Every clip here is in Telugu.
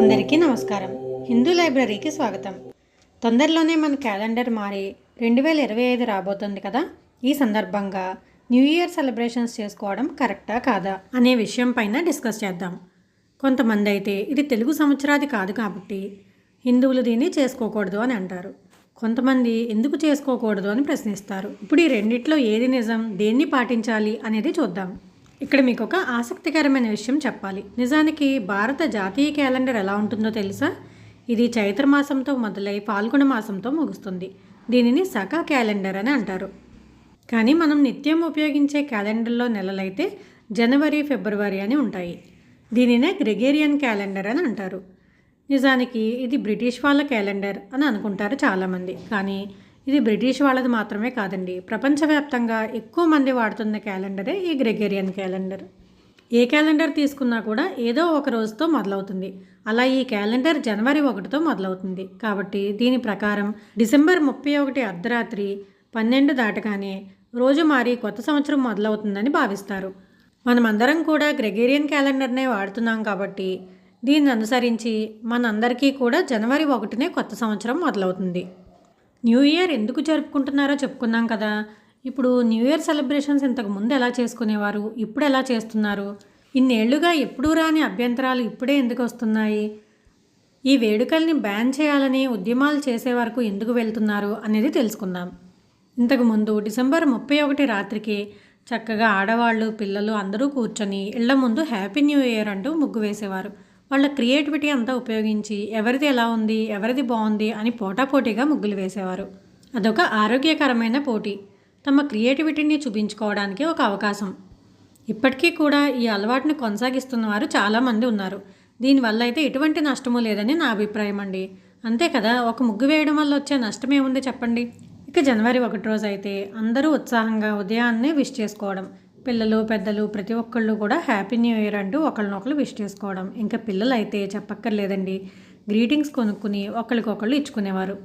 అందరికీ నమస్కారం. హిందూ లైబ్రరీకి స్వాగతం. తొందరలోనే మన క్యాలెండర్ మారి రెండు వేల ఇరవై ఐదు రాబోతుంది కదా? ఈ సందర్భంగా న్యూ ఇయర్ సెలబ్రేషన్స్ చేసుకోవడం కరెక్టా కాదా అనే విషయం పైన డిస్కస్ చేద్దాం. కొంతమంది అయితే ఇది తెలుగు సంవత్సరాది కాదు కాబట్టి హిందువులు దీన్ని చేసుకోకూడదు అని అంటారు. కొంతమంది ఎందుకు చేసుకోకూడదు అని ప్రశ్నిస్తారు. ఇప్పుడు ఈ రెండిట్లో ఏది నిజం? దేన్ని పాటించాలి? అనేది చూద్దాం. ఇక్కడ మీకు ఒక ఆసక్తికరమైన విషయం చెప్పాలి. నిజానికి భారత జాతీయ క్యాలెండర్ ఎలా ఉంటుందో తెలుసా? ఇది చైత్ర మాసంతో మొదలై పాల్గొన మాసంతో ముగుస్తుంది. దీనిని సఖ క్యాలెండర్ అని అంటారు. కానీ మనం నిత్యం ఉపయోగించే క్యాలెండర్లో నెలలైతే జనవరి ఫిబ్రవరి అని ఉంటాయి. దీనినే గ్రెగేరియన్ క్యాలెండర్ అని అంటారు. నిజానికి ఇది బ్రిటిష్ వాళ్ళ క్యాలెండర్ అని అనుకుంటారు చాలామంది. కానీ ఇది బ్రిటిష్ వాళ్ళది మాత్రమే కాదండి. ప్రపంచవ్యాప్తంగా ఎక్కువ మంది వాడుతున్న క్యాలెండరే ఈ గ్రెగేరియన్ క్యాలెండర్. ఏ క్యాలెండర్ తీసుకున్నా కూడా ఏదో ఒక రోజుతో మొదలవుతుంది. అలా ఈ క్యాలెండర్ జనవరి ఒకటితో మొదలవుతుంది. కాబట్టి దీని ప్రకారం డిసెంబర్ ముప్పై ఒకటి అర్ధరాత్రి పన్నెండు దాటగానే రోజు మారి కొత్త సంవత్సరం మొదలవుతుందని భావిస్తారు. మనమందరం కూడా గ్రెగేరియన్ క్యాలెండర్నే వాడుతున్నాం కాబట్టి దీన్ని అనుసరించి మనందరికీ కూడా జనవరి ఒకటినే కొత్త సంవత్సరం మొదలవుతుంది. న్యూ ఇయర్ ఎందుకు జరుపుకుంటున్నారో చెప్పుకున్నాం కదా. ఇప్పుడు న్యూ ఇయర్ సెలబ్రేషన్స్ ఇంతకు ముందు ఎలా చేసుకునేవారు? ఇప్పుడు ఎలా చేస్తున్నారు? ఇన్నేళ్ళుగా ఎప్పుడూ రాని అభ్యంతరాలు ఇప్పుడే ఎందుకు వస్తున్నాయి? ఈ వేడుకల్ని బ్యాన్ చేయాలని ఉద్యమాలు చేసే వరకు ఎందుకు వెళ్తున్నారు అనేది తెలుసుకుందాం. ఇంతకు ముందు డిసెంబర్ ముప్పై ఒకటి రాత్రికి చక్కగా ఆడవాళ్ళు పిల్లలు అందరూ కూర్చొని ఇళ్ళ ముందు హ్యాపీ న్యూ ఇయర్ అంటూ ముగ్గు వేసేవారు. వాళ్ళ క్రియేటివిటీ అంతా ఉపయోగించి ఎవరిది ఎలా ఉంది ఎవరిది బాగుంది అని పోటాపోటీగా ముగ్గులు వేసేవారు. అదొక ఆరోగ్యకరమైన పోటీ. తమ క్రియేటివిటీని చూపించుకోవడానికి ఒక అవకాశం. ఇప్పటికీ కూడా ఈ అలవాటుని కొనసాగిస్తున్న వారు చాలామంది ఉన్నారు. దీనివల్ల అయితే ఎటువంటి నష్టము లేదని నా అభిప్రాయం అండి. అంతే కదా ఒక ముగ్గు వేయడం వల్ల వచ్చే నష్టం ఏముంది చెప్పండి? ఇక జనవరి ఒకటి రోజు అయితే అందరూ ఉత్సాహంగా ఉదయాన్నే విష్ చేసుకోవడం. పిల్లలు పెద్దలు ప్రతి ఒక్కళ్ళు కూడా హ్యాపీ న్యూ ఇయర్ అంటూ ఒకళ్ళనొకళ్ళు విష్ చేసుకోవడం. ఇంకా పిల్లలు అయితే చెప్పక్కర్లేదండి. గ్రీటింగ్స్ కొనుక్కుని ఒకరికొకళ్ళు ఇచ్చుకునేవారు.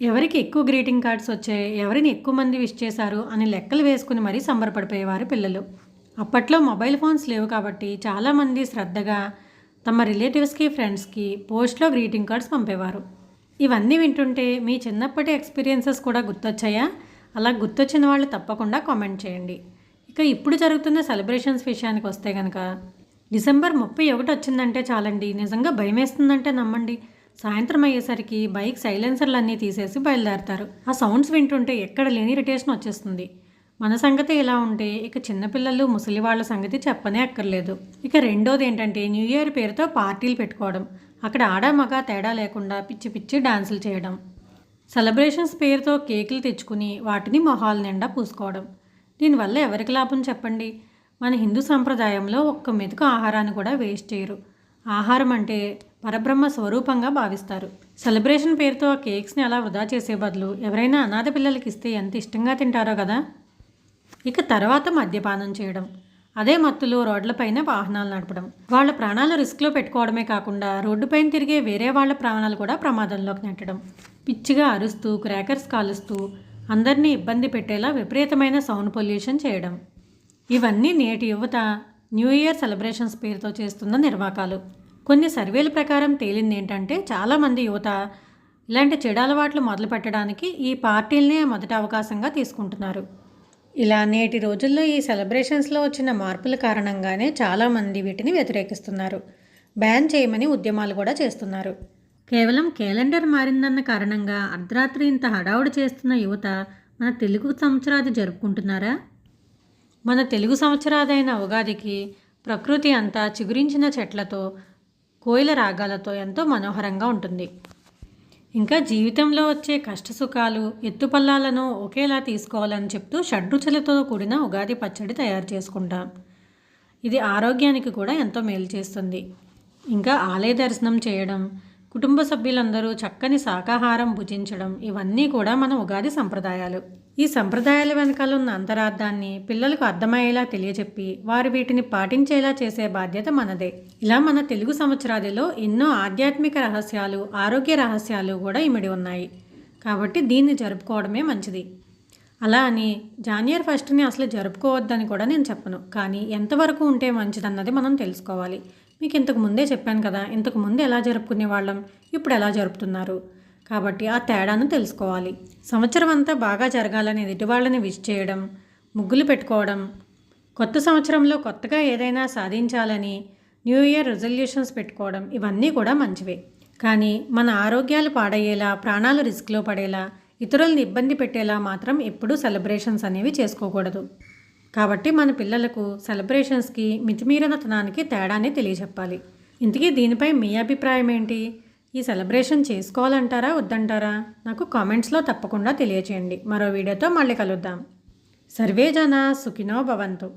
ఎవరికి ఎక్కువ గ్రీటింగ్ కార్డ్స్ వచ్చాయి ఎవరిని ఎక్కువ మంది విష్ చేశారు అని లెక్కలు వేసుకుని మరీ సంబరపడిపోయేవారు పిల్లలు. అప్పట్లో మొబైల్ ఫోన్స్ లేవు కాబట్టి చాలామంది శ్రద్ధగా తమ రిలేటివ్స్కి ఫ్రెండ్స్కి పోస్ట్లో గ్రీటింగ్ కార్డ్స్ పంపేవారు. ఇవన్నీ వింటుంటే మీ చిన్నప్పటి ఎక్స్పీరియన్సెస్ కూడా గుర్తొచ్చాయా? అలా గుర్తొచ్చిన వాళ్ళు తప్పకుండా కామెంట్ చేయండి. ఇక ఇప్పుడు జరుగుతున్న సెలబ్రేషన్స్ విషయానికి వస్తే కనుక డిసెంబర్ ముప్పై ఒకటి వచ్చిందంటే చాలండి. నిజంగా భయం వేస్తుందంటే నమ్మండి. సాయంత్రం అయ్యేసరికి బైక్ సైలెన్సర్లు అన్నీ తీసేసి బయలుదేరతారు. ఆ సౌండ్స్ వింటుంటే ఎక్కడ లేని ఇరిటేషన్ వచ్చేస్తుంది. మన సంగతి ఇలా ఉంటే ఇక చిన్నపిల్లలు ముసలి వాళ్ళ సంగతి చెప్పనే అక్కర్లేదు. ఇక రెండోది ఏంటంటే న్యూ ఇయర్ పేరుతో పార్టీలు పెట్టుకోవడం. అక్కడ ఆడ మగ తేడా లేకుండా పిచ్చి పిచ్చి డాన్సులు చేయడం. సెలబ్రేషన్స్ పేరుతో కేకులు తెచ్చుకుని వాటిని మొహాల నిండా పూసుకోవడం. దీనివల్ల ఎవరికి లాభం చెప్పండి? మన హిందూ సంప్రదాయంలో ఒక్క మెతుకు ఆహారాన్ని కూడా వేస్ట్ చేయరు. ఆహారం అంటే పరబ్రహ్మ స్వరూపంగా భావిస్తారు. సెలబ్రేషన్ పేరుతో ఆ కేక్స్ని అలా వృధా చేసే బదులు ఎవరైనా అనాథ పిల్లలకి ఇస్తే ఎంత ఇష్టంగా తింటారో కదా? ఇక తర్వాత మద్యపానం చేయడం. అదే మత్తులో రోడ్లపైన వాహనాలు నడపడం. వాళ్ళ ప్రాణాలు రిస్క్లో పెట్టుకోవడమే కాకుండా రోడ్డుపైన తిరిగే వేరే వాళ్ళ ప్రాణాలు కూడా ప్రమాదంలోకి నెట్టడం. పిచ్చిగా అరుస్తూ క్రాకర్స్ కాలుస్తూ అందరినీ ఇబ్బంది పెట్టేలా విపరీతమైన సౌండ్ పొల్యూషన్ చేయడం. ఇవన్నీ నేటి యువత న్యూ ఇయర్ సెలబ్రేషన్స్ పేరుతో చేస్తున్న నిర్వాకాలు. కొన్ని సర్వేల ప్రకారం తేలింది ఏంటంటే చాలామంది యువత ఇలాంటి చెడు అలవాట్లు మొదలు పెట్టడానికి ఈ పార్టీలనే మొదటి అవకాశంగా తీసుకుంటున్నారు. ఇలా నేటి రోజుల్లో ఈ సెలబ్రేషన్స్లో వచ్చిన మార్పుల కారణంగానే చాలామంది వీటిని వ్యతిరేకిస్తున్నారు. బ్యాన్ చేయమని ఉద్యమాలు కూడా చేస్తున్నారు. కేవలం క్యాలెండర్ మారిందన్న కారణంగా అర్ధరాత్రి ఇంత హడావుడి చేస్తున్న యువత మన తెలుగు సంవత్సరాది జరుపుకుంటున్నారా? మన తెలుగు సంవత్సరాదైన ఉగాదికి ప్రకృతి అంతా చిగురించిన చెట్లతో కోయిల రాగాలతో ఎంతో మనోహరంగా ఉంటుంది. ఇంకా జీవితంలో వచ్చే కష్టసుఖాలు ఎత్తుపల్లాలను ఒకేలా తీసుకోవాలని చెప్తూ షడ్రుచులతో కూడిన ఉగాది పచ్చడి తయారు చేసుకుంటాం. ఇది ఆరోగ్యానికి కూడా ఎంతో మేలు చేస్తుంది. ఇంకా ఆలయ దర్శనం చేయడం కుటుంబ సభ్యులందరూ చక్కని శాకాహారం భుజించడం ఇవన్నీ కూడా మన ఉగాది సంప్రదాయాలు. ఈ సంప్రదాయాల వెనకాల ఉన్న అంతరార్థాన్ని పిల్లలకు అర్థమయ్యేలా తెలియజెప్పి వారు వీటిని పాటించేలా చేసే బాధ్యత మనదే. ఇలా మన తెలుగు సంవత్సరాదిలో ఎన్నో ఆధ్యాత్మిక రహస్యాలు ఆరోగ్య రహస్యాలు కూడా ఇమిడి ఉన్నాయి. కాబట్టి దీన్ని జరుపుకోవడమే మంచిది. అలా అని జానియర్ ఫస్ట్ని అసలు జరుపుకోవద్దని కూడా నేను చెప్పను. కానీ ఎంతవరకు ఉంటే మంచిదన్నది మనం తెలుసుకోవాలి. మీకు ఇంతకు ముందే చెప్పాను కదా ఇంతకు ముందు ఎలా జరుపుకునే వాళ్ళం ఇప్పుడు ఎలా జరుపుతున్నారు? కాబట్టి ఆ తేడాను తెలుసుకోవాలి. సంవత్సరం అంతా బాగా జరగాలని ఎదుటివాళ్ళని విష్ చేయడం ముగ్గులు పెట్టుకోవడం కొత్త సంవత్సరంలో కొత్తగా ఏదైనా సాధించాలని న్యూ ఇయర్ రిజల్యూషన్స్ పెట్టుకోవడం ఇవన్నీ కూడా మంచివే. కానీ మన ఆరోగ్యాలు పాడయ్యేలా ప్రాణాలు రిస్క్లో పడేలా ఇతరులను ఇబ్బంది పెట్టేలా మాత్రం ఎప్పుడూ సెలబ్రేషన్స్ అనేవి చేసుకోకూడదు. కాబట్టి మన పిల్లలకు సెలబ్రేషన్స్కి మితిమీరినతనానికి తేడాన్ని తెలియచెప్పాలి ఇంతకీ దీనిపై మీ అభిప్రాయం ఏంటి? ఈ సెలబ్రేషన్ చేసుకోవాలంటారా వద్దంటారా? నాకు కామెంట్స్లో తప్పకుండా తెలియచేయండి. మరో వీడియోతో మళ్ళీ కలుద్దాం. సర్వే జన సుఖినో భవంతు.